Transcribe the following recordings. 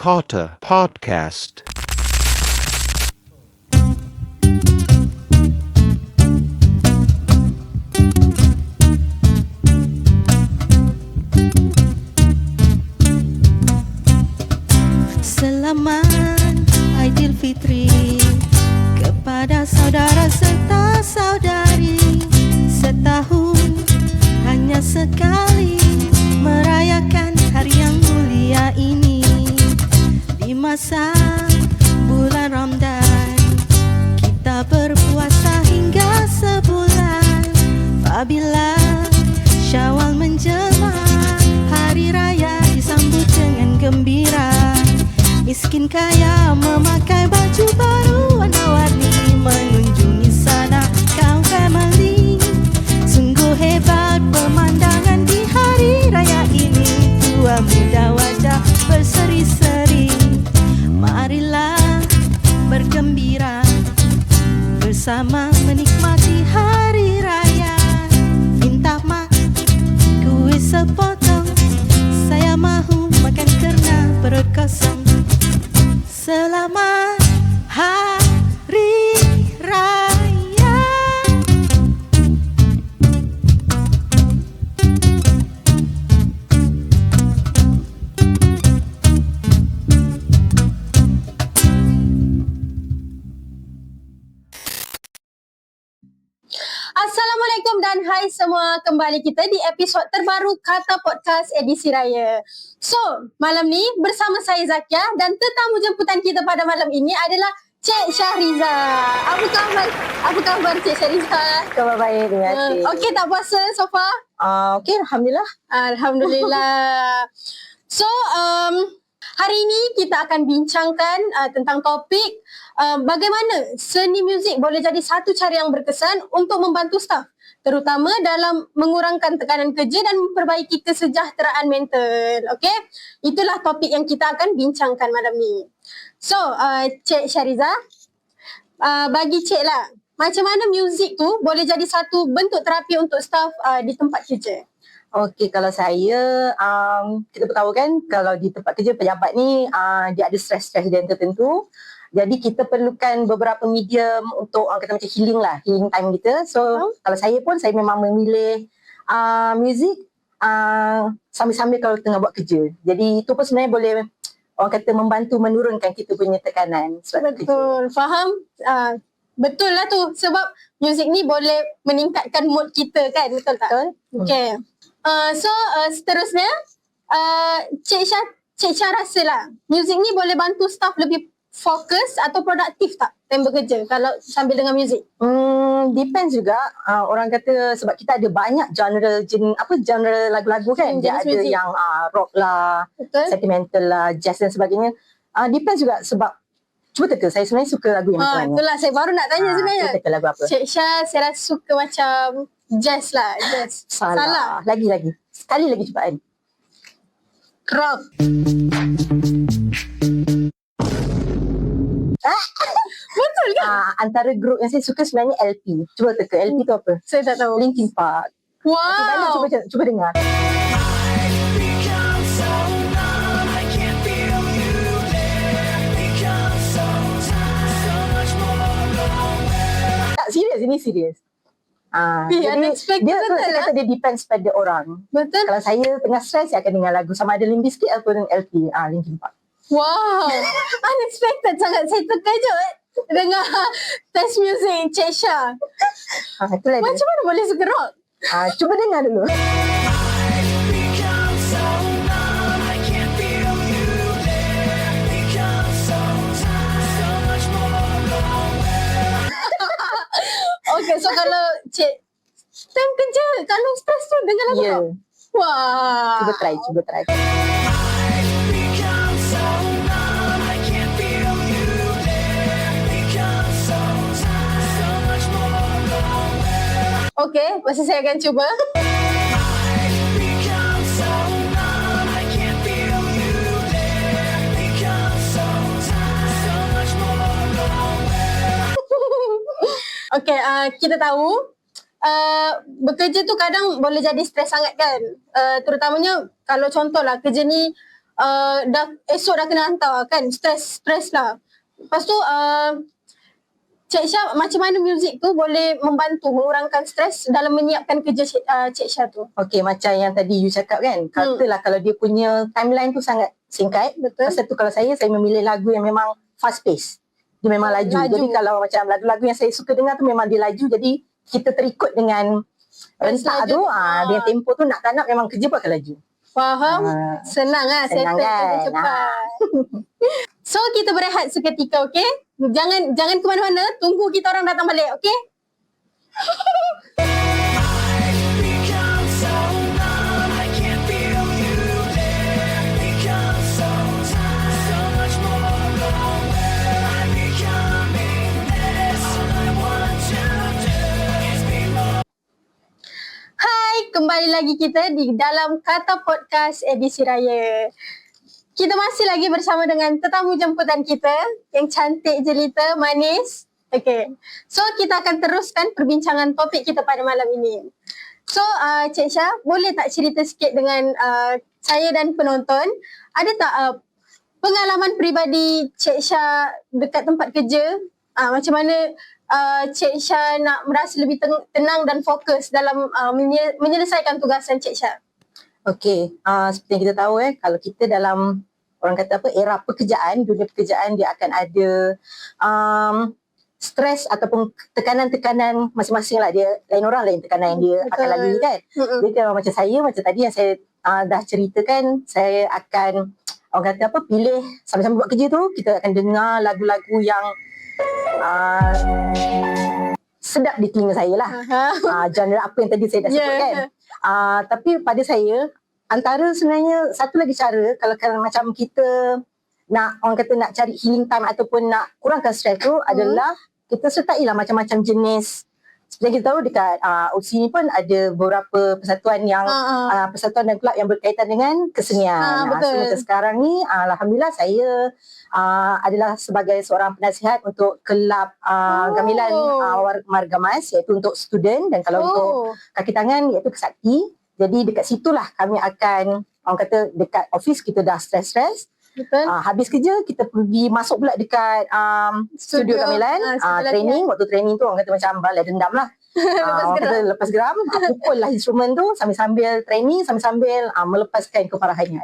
Carter Podcast. Selamat Aidilfitri kepada saudara serta saudari setahun hanya sekali merayakan hari yang mulia ini di masa bulan Ramadan. Kita berpuasa hingga sebulan. Apabila Syawal menjelma hari raya disambut dengan gembira. Miskin kaya kembali kita di episod terbaru Kata Podcast edisi Raya. So, malam ni bersama saya Zakia dan tetamu jemputan kita pada malam ini adalah Cik Syahriza. Apa khabar? Apa khabar Cik Syahriza? Khabar baik, terima Uh, kasih. Okey tak puasa so far? Uh, Okey, Alhamdulillah. Alhamdulillah. so, um, hari ini kita akan bincangkan uh, tentang topik uh, bagaimana seni muzik boleh jadi satu cara yang berkesan untuk membantu staf terutama dalam mengurangkan tekanan kerja dan memperbaiki kesejahteraan mental. Okey? Itulah topik yang kita akan bincangkan malam ni. So, uh, Cik Syariza, uh, bagi Cik lah, macam mana muzik tu boleh jadi satu bentuk terapi untuk staf uh, di tempat kerja? Okey, kalau saya, um, kita tahu kan kalau di tempat kerja pejabat ni uh, dia ada stres-stres dia tertentu. Jadi kita perlukan beberapa medium untuk uh, kata macam healing lah, healing time kita. So Hmm. kalau saya pun saya memang memilih uh, muzik uh, sambil-sambil kalau tengah buat kerja. Jadi itu pun sebenarnya boleh orang kata membantu menurunkan kita punya tekanan sebab kerja. Betul, faham? Uh, betul lah tu sebab muzik ni boleh meningkatkan mood kita kan, betul tak? Betul. Okay. Uh, so uh, seterusnya, uh, Cik Syah, Cik Syah rasa lah, muzik ni boleh bantu staff lebih fokus atau produktif tak time bekerja kalau sambil dengar muzik? Hmm, depends juga. Uh, orang kata sebab kita ada banyak genre jen, apa genre lagu-lagu kan. Hmm, Dia ada muzik. yang uh, rock lah, Betul? sentimental lah, jazz dan sebagainya. Uh, depends juga sebab cuba teka saya sebenarnya suka lagu yang Ha, macam mana. itulah saya baru nak tanya Ah, sebenarnya. Cuba teka lagu apa? Cik Syah saya rasa suka macam jazz lah, jazz. Salah. Lagi-lagi. Sekali lagi cubaan. Rock. Betul kan? Uh, antara grup yang saya suka sebenarnya LP. Cuba teka LP tu apa? Saya tak tahu. Linkin Park. Okay, balik Wow. cuba cuba dengar. Serius ini serius. Ah, Eh, jadi dia tu saya lah. kata dia depends pada orang. Betul? Kalau saya tengah stres saya akan dengar lagu sama ada Limp Bizkit ataupun LP ah Linkin Park. Wow. Unexpected sangat. Saya terkejut dengar test music Cik Syah. Ah itulah dia. Macam mana boleh suka rock? Ah cuba dengar dulu. time kerja, kalau stres tu dengar lagu Ya. rock? Wah. Cuba try, cuba try. Okay, masa saya akan cuba. Okay, uh, kita tahu uh, bekerja tu kadang boleh jadi stres sangat kan. Uh, terutamanya kalau contohlah kerja ni uh, dah esok dah kena hantar kan stres stres lah lepas tu uh, Cik Syah macam mana muzik tu boleh membantu mengurangkan stres dalam menyiapkan kerja Cik, uh, Cik Syah tu Okay, macam yang tadi you cakap kan. Katalah kalau dia punya timeline tu sangat singkat. Betul. Pasal tu kalau saya, saya memilih lagu yang memang fast pace. Dia memang laju. Laju. Jadi kalau macam lagu-lagu yang saya suka dengar tu memang dia laju. Jadi kita terikut dengan rentak tu. Ah, dengan tempo tu nak tak nak memang kerja pun akan laju. Faham? Ah, Senang senang settle kan? cepat. so kita berehat seketika okay? Jangan jangan ke mana-mana, tunggu kita orang datang balik okay? lagi kita di dalam Kata Podcast edisi raya. Kita masih lagi bersama dengan tetamu jemputan kita yang cantik jelita, manis. Okay. So kita akan teruskan perbincangan topik kita pada malam ini. So uh, Cik Syah, boleh tak cerita sikit dengan uh, saya dan penonton, ada tak uh, pengalaman peribadi Cik Syah dekat tempat kerja? Uh, macam mana uh, Cik Syah nak merasa lebih ten- tenang dan fokus dalam uh, menye- menyelesaikan tugasan Cik Syah? Okay, uh, seperti yang kita tahu eh, kalau kita dalam orang kata apa era pekerjaan, dunia pekerjaan dia akan ada um, stres ataupun tekanan-tekanan masing-masing lah dia lain orang lain tekanan yang dia Betul. akan lalui kan. Mm-mm. Jadi kalau macam saya macam tadi yang saya uh, dah ceritakan saya akan orang kata apa pilih sama-sama buat kerja tu kita akan dengar lagu-lagu yang uh, sedap di telinga saya lah uh, genre apa yang tadi saya dah sebut Yeah. kan. Uh, tapi pada saya antara sebenarnya satu lagi cara kalau kalau macam kita nak orang kata nak cari healing time ataupun nak kurangkan stres tu Hmm. adalah kita sertailah macam-macam jenis yang kita tahu dekat uh, OC ni pun ada beberapa persatuan yang Ah, ah. uh, persatuan dan kelab yang berkaitan dengan kesenian. Ah, Ah, betul. so sekarang ni uh, alhamdulillah saya uh, adalah sebagai seorang penasihat untuk kelab uh, Oh. gamilan uh, Marga Mas iaitu untuk student dan kalau untuk Oh, kaki tangan iaitu kesakti. Jadi dekat situlah kami akan orang kata dekat office kita dah stres-stres. Betul. Uh, habis kerja kita pergi masuk pula dekat um, studio, Studio, gamelan ah, uh, studio training waktu training tu orang kata macam balai dendam lah. Lepas uh, geram. kata lepas geram uh, pukul lah instrumen tu sambil-sambil training sambil-sambil uh, melepaskan keparahan yang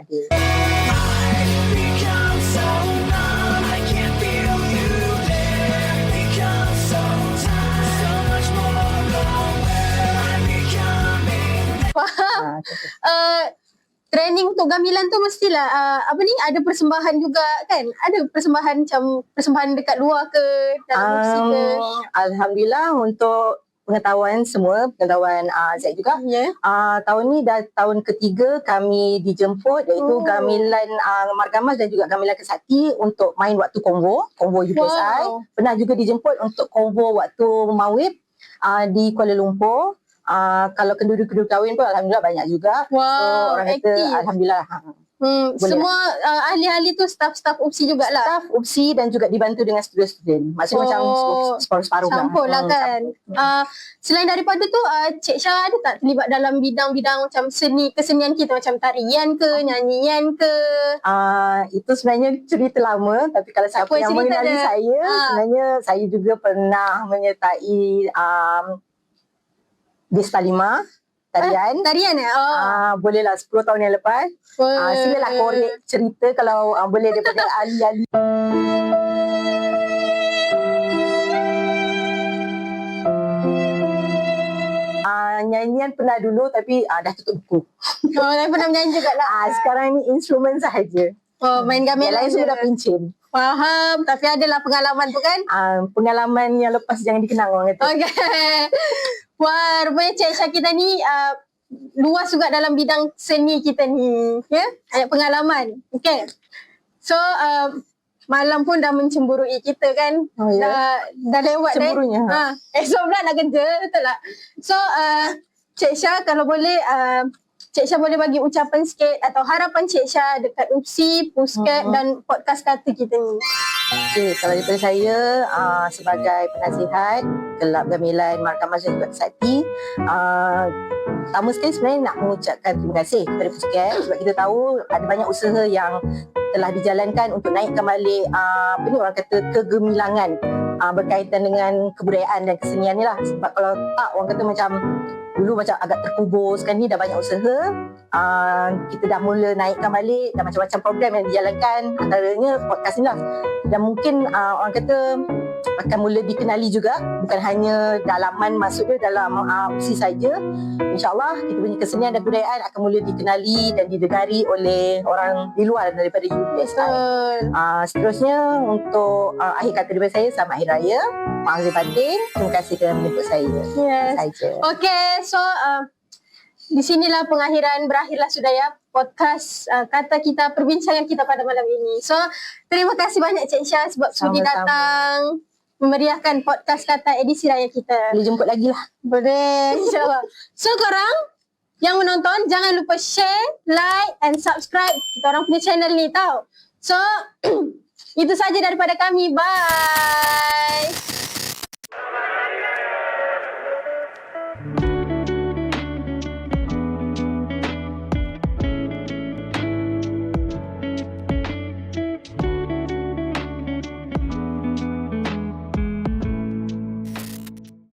training untuk gamilan tu mestilah uh, apa ni ada persembahan juga kan? Ada persembahan macam persembahan dekat luar ke dalam musik ke? um, Alhamdulillah untuk pengetahuan semua, pengetahuan uh, Zaid juga. Ya. Uh, tahun ni dah tahun ketiga kami dijemput iaitu Oh. gamilan uh, Margamas dan juga gamilan Kesakti untuk main waktu konvo, konvo UPSI. Wow. Pernah juga dijemput untuk konvo waktu Mawib uh, di Kuala Lumpur. Uh, kalau kenduri-kenduri kahwin pun Alhamdulillah banyak juga. Wow, so orang kata aktif. Alhamdulillah. Ha. Hmm, Boleh. semua uh, ahli-ahli tu staff-staff UPSI jugalah. Staff UPSI dan juga dibantu dengan student-student. Maksudnya macam Oh, separuh-separuh lah. Campur lah Hmm, kan. Uh, selain daripada tu, uh, Cik Syah ada tak terlibat dalam bidang-bidang macam seni kesenian kita macam tarian ke, nyanyian ke? Ah, itu sebenarnya cerita lama tapi kalau siapa apa, yang mengenali saya Ah. sebenarnya saya juga pernah menyertai um, Desta Lima tarian. Tarian eh? Oh. Ah, bolehlah 10 tahun yang lepas. Ah, silalah korek cerita kalau ah, boleh daripada ahli-ahli. Ah, nyanyian pernah dulu tapi ah, dah tutup buku. Oh, saya pernah menyanyi jugalah. Ah, sekarang ni instrumen sahaja. Oh, main Yang gamelan lain semua dah pencin. Faham. Tapi adalah pengalaman tu kan? Ah, pengalaman yang lepas jangan dikenang orang kata. Okay. Wah, rupanya Cik Syah kita ni uh, luas juga dalam bidang seni kita ni. Ya, banyak pengalaman. Okay. So, uh, malam pun dah mencemburui kita kan. Oh, ya? Dah, dah lewat Cemburunya, Ha. Esok pula nak kerja, betul tak? So, uh, Cik Syah kalau boleh, uh, Cik Syah boleh bagi ucapan sikit atau harapan Cik Syah dekat UPSI, Pusket Hmm. dan podcast kata kita ni. Okay, kalau daripada saya uh, sebagai penasihat Kelab Gamilan Markah Masjid Juga Kesati uh, Pertama sekali sebenarnya nak mengucapkan terima kasih kepada Fusikat Sebab kita tahu ada banyak usaha yang telah dijalankan untuk naikkan balik uh, apa ni orang kata kegemilangan uh, berkaitan dengan kebudayaan dan kesenian ni lah sebab kalau tak orang kata macam dulu macam agak terkubur sekarang ni dah banyak usaha. Uh, kita dah mula naikkan balik dan macam-macam program yang dijalankan antaranya podcast ni lah. Dan mungkin uh, orang kata akan mula dikenali juga. Bukan hanya dalaman masuk dia dalam uh, opsi saja. Insyaallah kita punya kesenian dan kebudayaan akan mula dikenali dan didengari oleh orang di luar daripada UPSI Betul. Uh, seterusnya untuk uh, akhir kata daripada saya selamat hari raya. Maaf batin terima kasih kerana menjemput saya. Yes. saja. Okay, so uh, di sinilah pengakhiran berakhirlah sudah ya podcast uh, kata kita perbincangan kita pada malam ini. So terima kasih banyak Cik Syah sebab sudi datang memeriahkan podcast kata edisi raya kita. boleh jemput lagi lah Boleh insyaAllah. So korang yang menonton jangan lupa share, like and subscribe kita orang punya channel ni tau. So itu saja daripada kami. Bye.